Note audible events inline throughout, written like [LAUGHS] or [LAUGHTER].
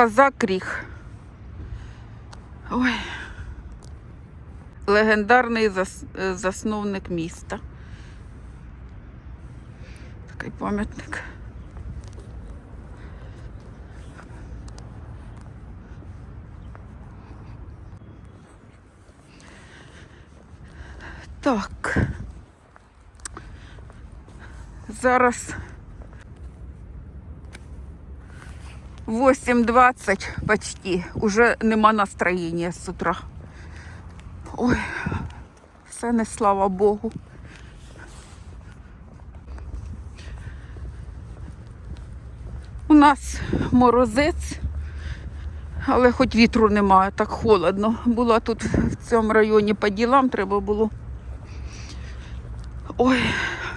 Казак ріг. Ой. Легендарний зас- засновник міста. Такий пам'ятник. Так. Зараз 8.20 почти. Уже нема настроєння з утра. Ой, все не слава Богу. У нас морозець, але хоч вітру немає, так холодно. Була тут в цьому районі по ділам, треба було. Ой,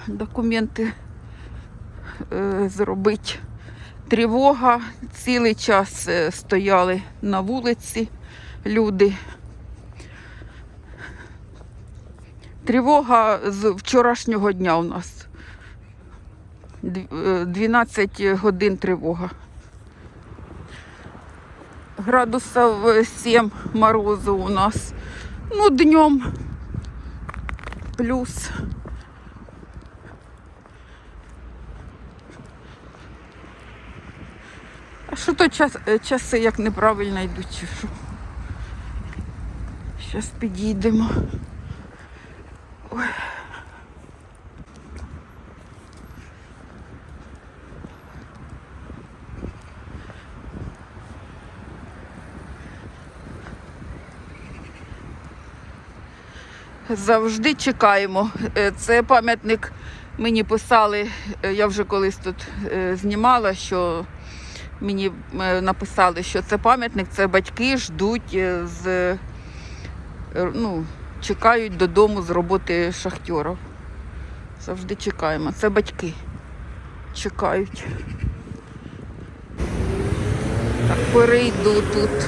документи е, зробити. Тривога. Цілий час е, стояли на вулиці люди. Тривога з вчорашнього дня у нас. Е, 12 годин тривога. Градусів 7 морозу у нас. Ну, днем плюс. А що то час, е, часи як неправильно йдуть, чи що? Зараз підійдемо. Ой. Завжди чекаємо. Е, Це пам'ятник мені писали, е, я вже колись тут знімала, що мені е, написали, що це пам'ятник, це батьки ждуть е, з е, ну, чекають додому з роботи шахтера. Завжди чекаємо. Це батьки чекають. Так, перейду тут.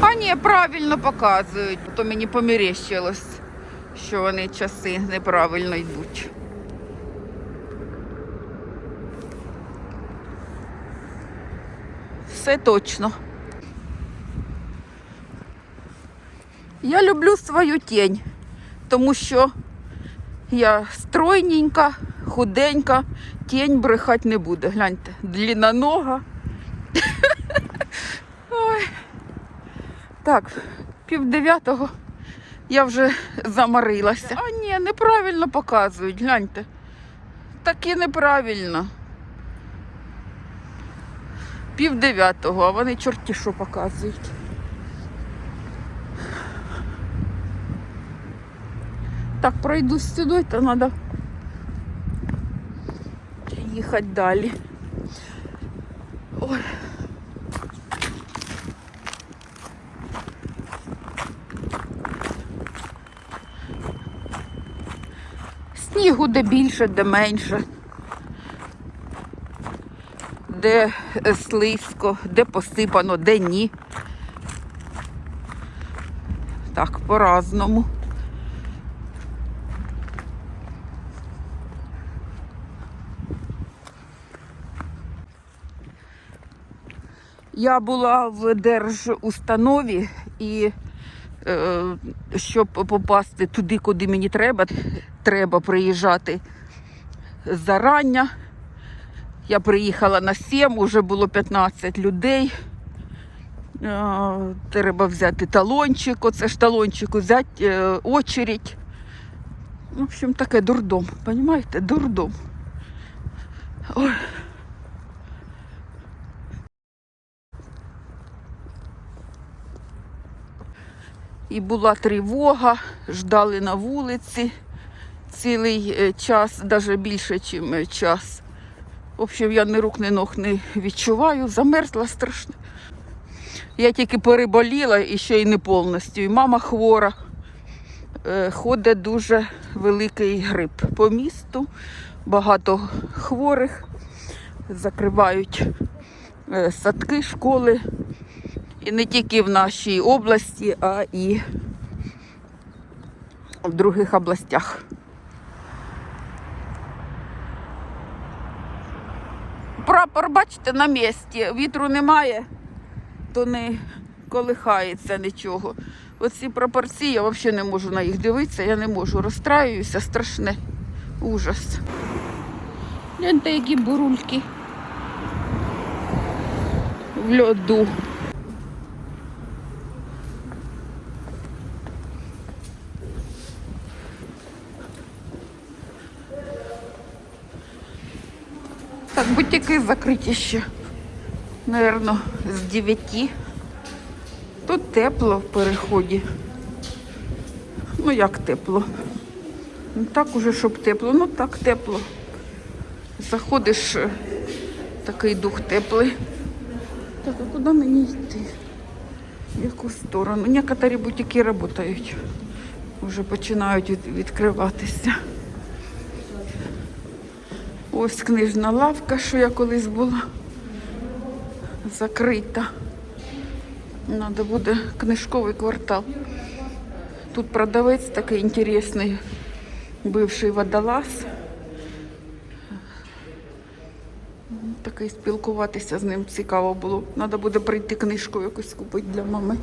А ні, правильно показують, то мені помірещилось, що вони часи неправильно йдуть. Все точно. Я люблю свою тінь, тому що я стройненька, худенька, тінь брехать не буде. Гляньте, длиннонога. [LAUGHS] Ой. Так, пів дев'ятого я вже замарилася. А ні, неправильно показують, гляньте. Так і неправильно. Пів дев'ятого, а вони чорті що показують. Так, пройдусь сюди, то треба їхати далі. Ой. Снігу де більше, де менше. Де слизько, де посипано, де ні. Так, по-разному. Я була в держустанові і е, щоб попасти туди, куди мені треба, треба приїжджати зарання. Я приїхала на 7, вже було 15 людей. Е, Треба взяти талончик, оце ж талончик взяти, е, очередь. В общем, таке дурдом, розумієте? Дурдом. Ой. І була тривога, ждали на вулиці цілий е, час, навіть більше, ніж час. В общем, я ні рук, ні ног не відчуваю, замерзла страшно. Я тільки переболіла і ще й не повністю. І мама хвора. Е, Ходить дуже великий грип по місту, багато хворих, закривають е, садки, школи. І не тільки в нашій області, а і в других областях. Прапор, бачите, на місці. Вітру немає, то не колихається нічого. Оці прапорці, я взагалі не можу на їх дивитися, я не можу. Розстраююся, страшне. Ужас. Гляньте, які бурульки. В льоду. Так, бутики закриті ще. Наверно, з 9. Тут тепло в переході. Ну як тепло? Не так уже, щоб тепло, ну так тепло. Заходиш, е, такий дух теплий. Так, а куди мені йти? В яку сторону? Некоторі бутики працюють. Вже починають відкриватися. Ось книжна лавка, що я колись була закрита. Надо буде книжковий квартал. Тут продавець такий інтересний, бивший водолаз. Такий спілкуватися з ним цікаво було. Треба буде прийти книжку якусь купити для мами.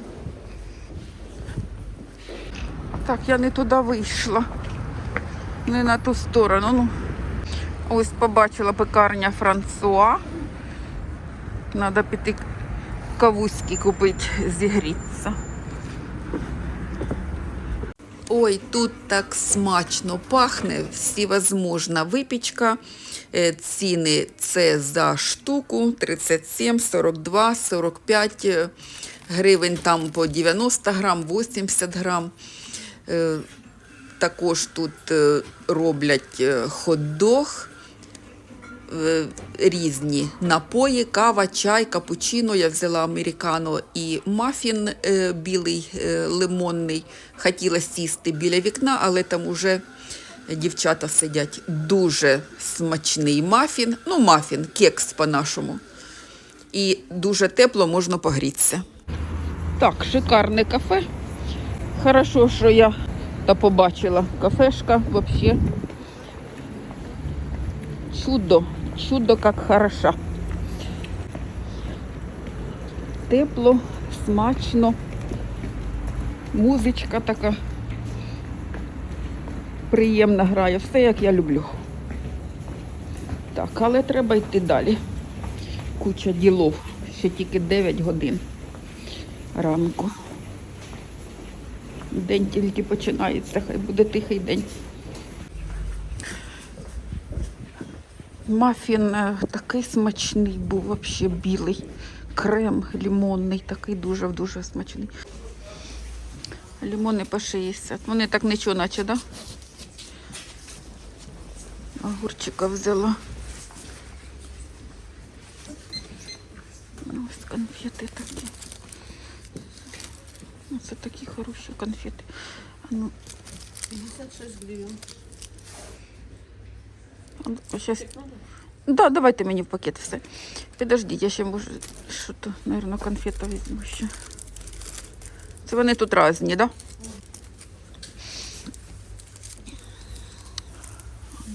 Так, я не туди вийшла. Не на ту сторону. Ну, ось побачила пекарня Франсуа. Треба піти кавуськи купити, зігрітися. Ой, тут так смачно пахне, всевозможна випічка. Е, Ціни це за штуку 37, 42, 45 е, гривень, там по 90 грам, 80 грам. Е, Також тут е, роблять хот-дог, різні напої, кава, чай, капучино. Я взяла американо і мафін е, білий е, лимонний. Хотіла сісти біля вікна, але там уже дівчата сидять. Дуже смачний мафін. Ну, мафін, кекс по-нашому. І дуже тепло можна погрітися. Так, шикарне кафе. Хорошо, що я та побачила. Кафешка вообще. Чудо. Чудо як хороша. Тепло, смачно. Музичка така приємна грає. Все як я люблю. Так, але треба йти далі. Куча ділов. Ще тільки 9 годин ранку. День тільки починається, хай буде тихий день. Мафін е, такий смачний був, взагалі білий. Крем лимонний, такий дуже-дуже смачний. Лимони по 60. Вони так нічого наче, да? Огурчика взяла. Ось конфети такі. Ну, Це такі хороші конфети. А ну, 56 гривен. а ну, щас... Да, давайте мені в пакет все. Підождіть, я ще можу, що то, мабуть, конфета візьму ще. Це вони тут різні, да? Ну.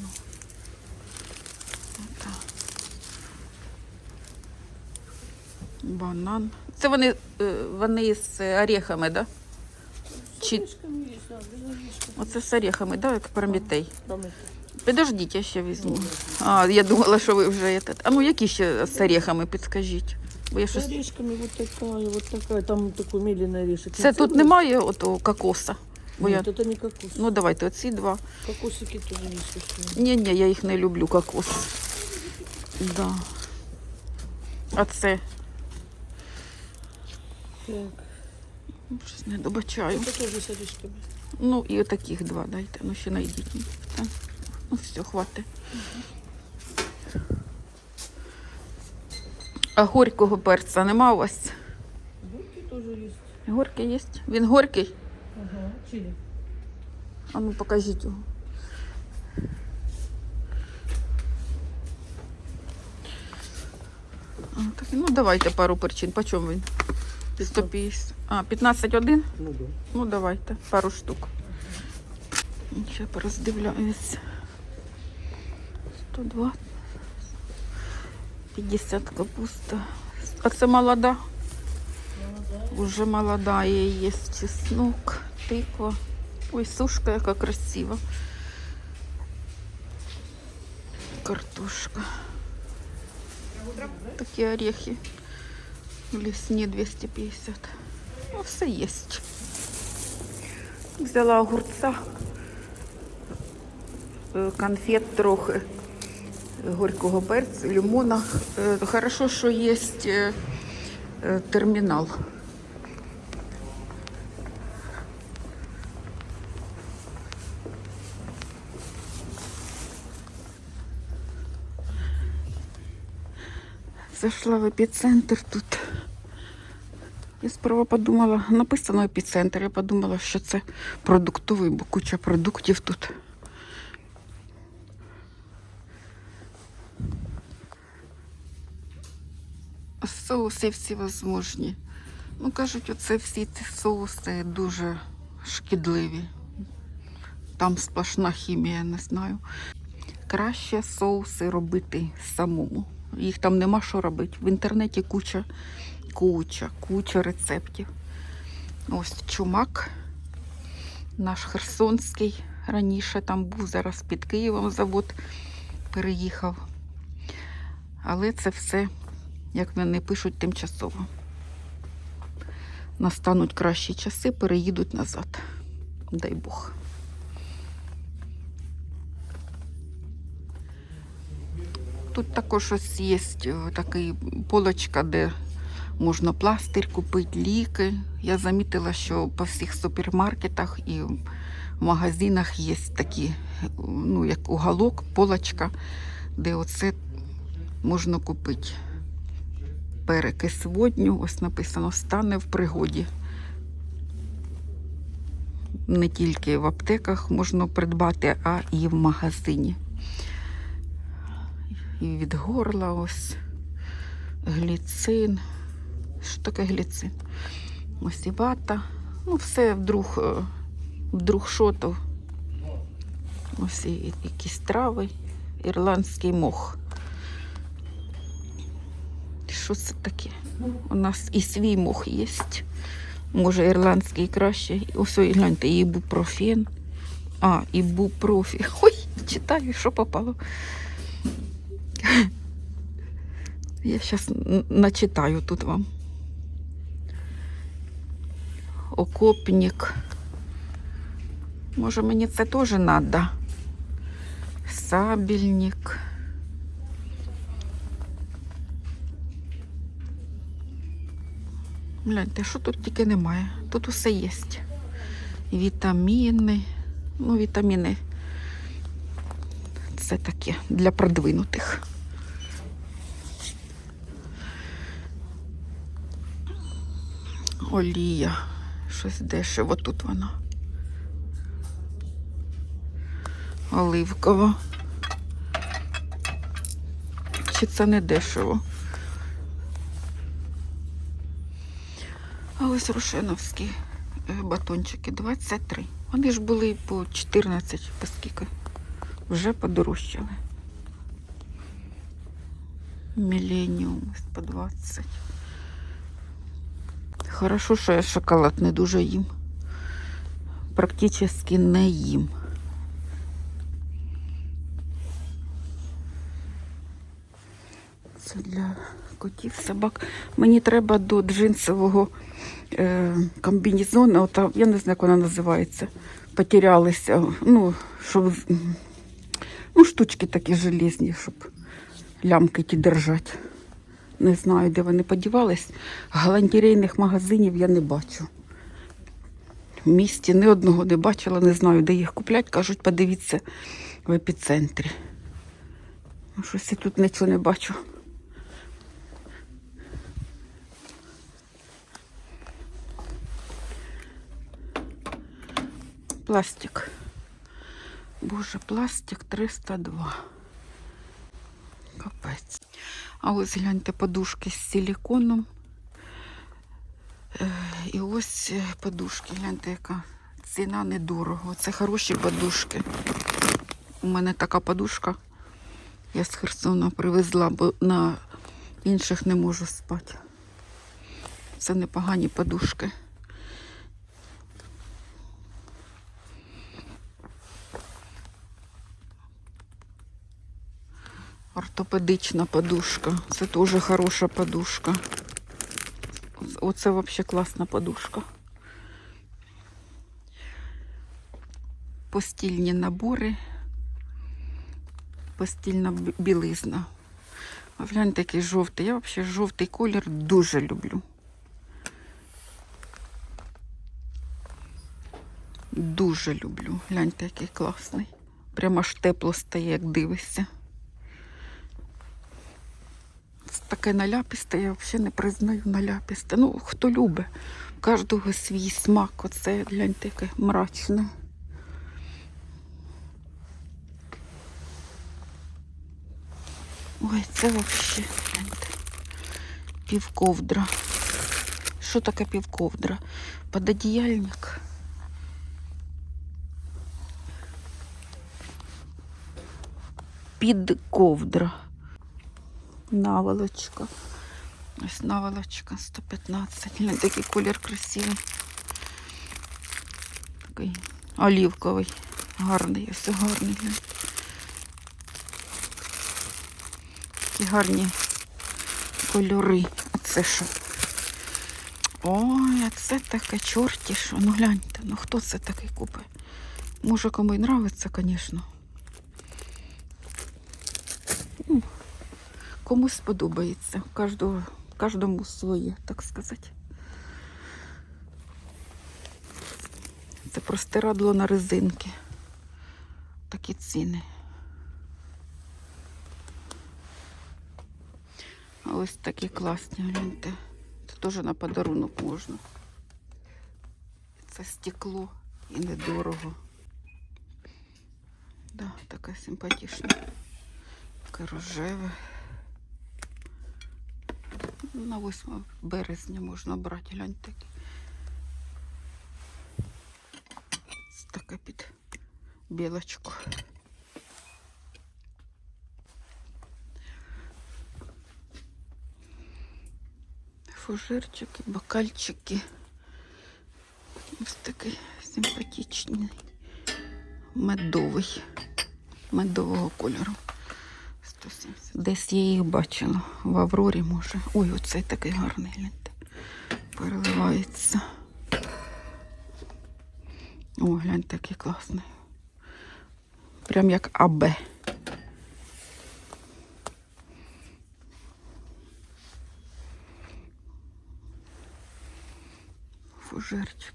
Банан. Це вони, е, вони з орехами, да? Чи есть, да, орешков. оце з орехами, да, як прометей? Там это, Підождіть, я ще візьму. А, я думала, що ви вже этот. А ну які ще з орехами підскажіть? Бо я с щось... орешками вот такая, вот такая. Там такой медленный орешек. Це Не тут целый? немає отого кокоса. Бо я... Нет, это не кокос. Ну давайте оці два. Кокосики тоже есть. такие. Ні, ні, я їх не люблю, кокос. Да. А це Так, щось не добачаю. это тоже с орешками. Ну і отаких два дайте. Ну ще знайдіть. Так. Ну все, хватить. А горького перця нема у вас? Гурки тоже есть. Горький є? Він горький? Ага, чили. А ну покажіть його. А, так, ну давайте пару перчин. По чому він? 150. А, 15,1? Ну да. Ну давайте, пару штук. Ще пороздивляюся. 102. 50 капуста. А це молода? Уже молода є чеснок, тиква. Ой, сушка яка красива. Картошка. Такі орехи. Лісні 250. Ну, все є. Взяла огурця, е, конфет трохи, Горького перцю, лимона. Е, Хорошо, що є е, е, термінал. Зайшла в епіцентр тут. Я сперва подумала, написано епіцентр, я подумала, що це продуктовий, бо куча продуктів тут. Соуси всі возможні. Ну, кажуть, оце всі ці соуси дуже шкідливі. Там сплошна хімія, не знаю. Краще соуси робити самому. Їх там нема що робити. В інтернеті куча, куча, куча рецептів. Ось чумак, наш Херсонський. Раніше там був, зараз під Києвом завод переїхав. Але це все, як вони пишуть, тимчасово. Настануть кращі часи, переїдуть назад. Дай Бог. Тут також ось є такий полочка, де можна пластир купити, ліки. Я замітила, що по всіх супермаркетах і в магазинах є такі, ну, як уголок, полочка, де оце можна купити. Перекис водню, ось написано, стане в пригоді. Не тільки в аптеках можна придбати, а і в магазині. І від горла ось гліцин. Що таке гліцин? Ось і вата. Ну, все вдруг, е, вдруг що то. Ось і- якісь трави, ірландський мох. Що це таке? У нас і свій мох є. Може, ірландський краще. Ось ой, гляньте, ібупрофен. А, ібупрофі. [LAUGHS] Ой, читаю, що попало. Я зараз начитаю тут вам. Окопник. Може, мені це теж треба. Сабельник. Гляньте, що тут тільки немає. Тут усе є. Вітаміни. Ну, вітаміни. Це таке для продвинутих. Олія. Щось дешево тут вона. Оливкова. Чи це не дешево? Ось Рушеновські е, батончики 23. Вони ж були по 14, по скільки. Вже подорожчали. Міленіум по 20. Хорошо, що я шоколад не дуже їм. Практично не їм. Це для котів, собак. Мені треба до джинсового е, комбінезону, ота, я не знаю, як вона називається. Потерялися. Ну, щоб, ну, штучки такі железні, щоб лямки ті держати. Не знаю, де вони подівались. Галантерейних магазинів я не бачу. В місті ні одного не бачила, не знаю, де їх куплять. Кажуть, подивіться в епіцентрі. Ну, щось я тут нічого не бачу. Пластик. Боже, пластик 302. Капець. А ось гляньте подушки з силіконом. Е, І ось е, подушки, гляньте, яка ціна недорого. Це хороші подушки. У мене така подушка. Я з Херсона привезла, бо на інших не можу спати. Це непогані подушки. Ортопедична подушка. Це теж хороша подушка. Оце взагалі класна подушка. Постільні набори. Постільна білизна. А глянь такий жовтий. Я взагалі жовтий колір дуже люблю. Дуже люблю. Гляньте, який класний. Прямо аж тепло стає, як дивишся. Це таке наляпісте, я взагалі не признаю наляпісте. Ну, хто любить, кожного свій смак. Оце гляньте, яке мрачне. Ой, це взагалі, гляньте. Півковдра. Що таке півковдра? Пододіяльник. Підковдра. Наволочка. Ось наволочка 115. Глянь, такий колір красивий. Такий олівковий. Гарний, ось гарний. Такі гарні кольори. А це що? Ой, а це таке чорті що. Ну гляньте, ну хто це такий купить? Може кому й нравиться, звісно. Комусь сподобається. Кожного, кожному своє, так сказати. Це простирадло на резинки. Такі ціни. А ось такі класні, гляньте. Це теж на подарунок можна. Це стекло і недорого. Да, така симпатична. Таке рожеве. На 8 березня можна брати, гляньте. Це таке під білочку. Фужерчики, бокальчики. Ось такий симпатичний, медовий, медового кольору. 170. Десь я їх бачила в Аврорі, може. Ой, оцей такий гарний гляньте. Переливається. О, гляньте, який класний. Прям як АБ. Фужерчики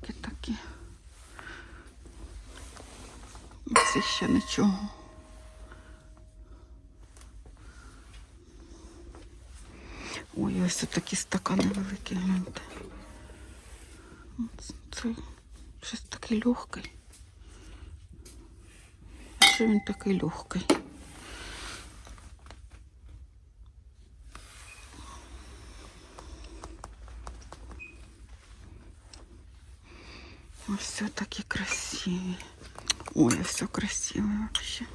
такі стакани великі, гляньте. Це, це щось такий легкий. Що він такий легкий? Ось все такі красиві. Ой, все красиве вообще.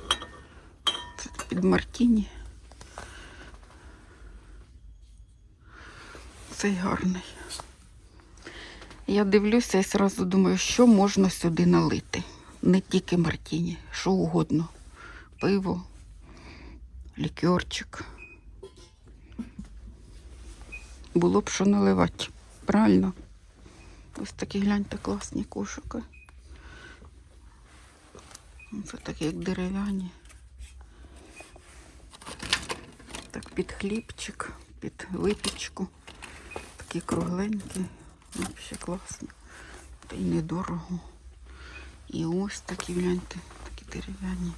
Це під мартіні. Цей гарний. Я дивлюся і одразу думаю, що можна сюди налити. Не тільки мартіні, що угодно. Пиво, лікерчик. Було б що наливати. Правильно? Ось такі гляньте класні кошики. Це такі як дерев'яні. Так, під хлібчик, під випічку. Такі кругленькі. Взагалі класні. Та й недорого. І ось такі, гляньте, такі дерев'яні.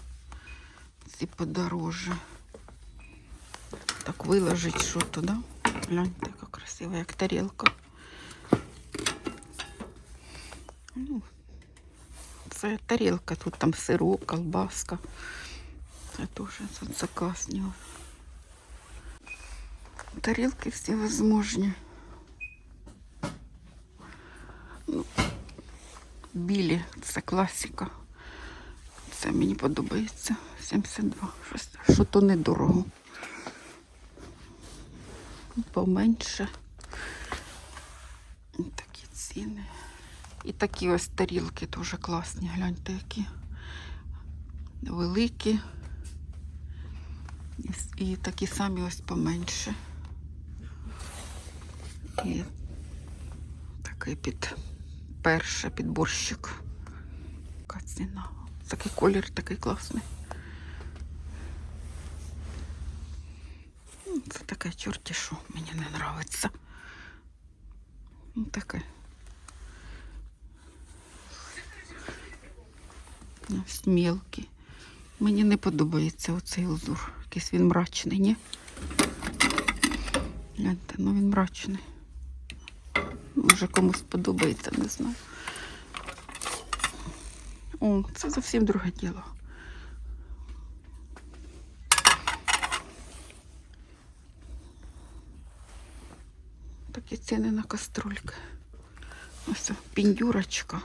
Ці подороже. Так виложить що то, да? Гляньте, яка красива, як тарілка. Ну, це тарілка, тут там сирок, колбаска. Це теж це, це класні. Тарілки всі возможні. Білі, це класика. Це мені подобається. 72. Щось, що то недорого. поменше. Такі ціни. І такі ось тарілки дуже класні. Гляньте, які великі. І такі самі ось поменше. І такий під перше, під борщик. Яка ціна. Такий колір такий класний. Ну, Це таке чорті що мені не подобається. Ну, таке. Ось. Мені не подобається оцей узор. Якийсь він мрачний, ні? Гляньте, ну він мрачний. Може комусь подобається, не знаю. О, це зовсім друге діло. Такі ціни на каструльки. Ось піндюрочка.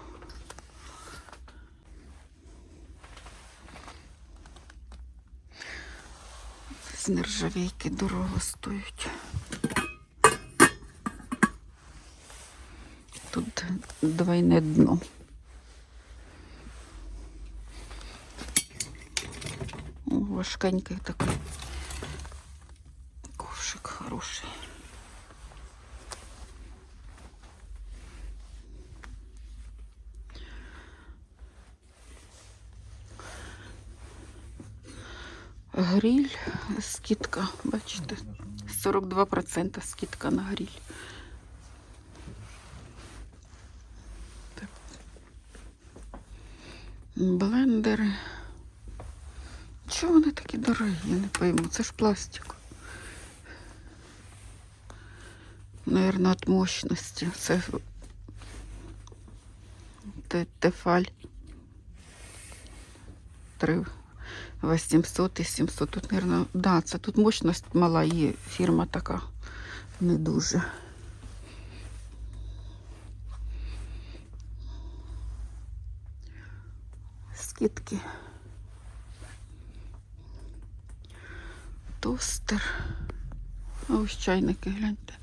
З нержавійки дорого стоять. Тут двойне дно. О, важкенький такий. Ковшик хороший. Гриль, скидка, бачите, 42% скидка на гриль. Блендери. Чого вони такі дорогі? Я не пойму. Це ж пластик. Наверно, від мощності. Це тефаль. 3 800 і 700. Тут, наверное, да, це тут мощність мала і фірма така не дуже. Скидки. Тостер. Ось чайники, гляньте.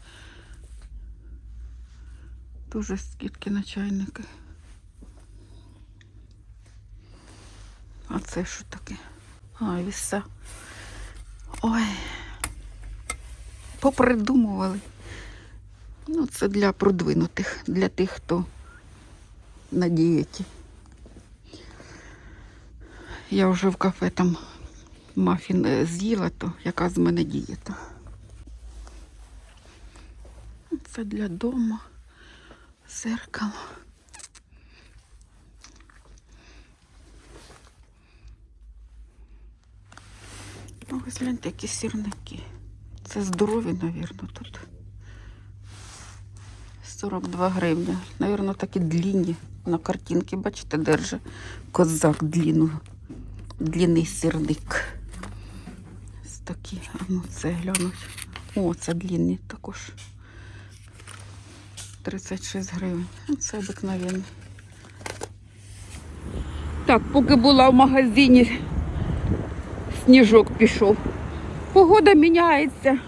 Дуже скидки на чайники. А це що таке? А, віса. Ой. Попридумували. Ну, це для продвинутих, для тих, хто на дієті. Я вже в кафе там мафін е, з'їла, то яка з мене дієта. Це для дому. Зеркало. Ну, ось гляньте, які сірники. Це здорові, мабуть, тут. 42 гривні. Навірно, такі длінні. На картинці, бачите, держи козак дліну. Длінний сірник. Ось такі. Ну це глянуть. О, це длінні також. 36 гривень. Ну, Це обикновенний. Так, поки була в магазині, сніжок пішов. Погода міняється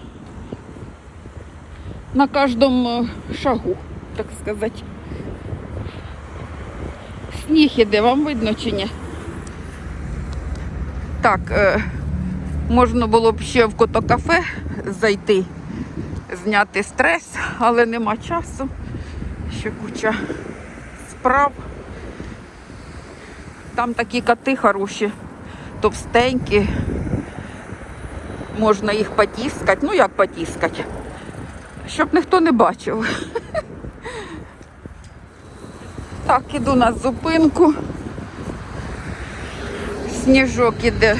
на кожному е, шагу, так сказати. Сніг іде, вам видно чи ні? Так, е, можна було б ще в котокафе зайти, зняти стрес, але нема часу. Ще куча справ. Там такі коти хороші, товстенькі. Можна їх потіскати. Ну як потіскати? Щоб ніхто не бачив. [LAUGHS] Так, іду на зупинку. Сніжок іде,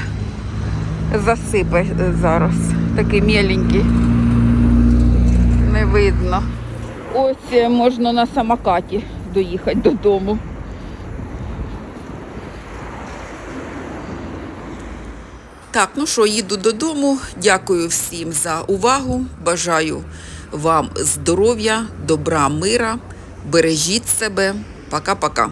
засипе зараз. Такий міленький. Не видно. Ось е, можна на самокаті доїхати додому. Так, ну що, їду додому. Дякую всім за увагу. Бажаю вам здоров'я, добра, мира. Бережіть себе. Пока-пока.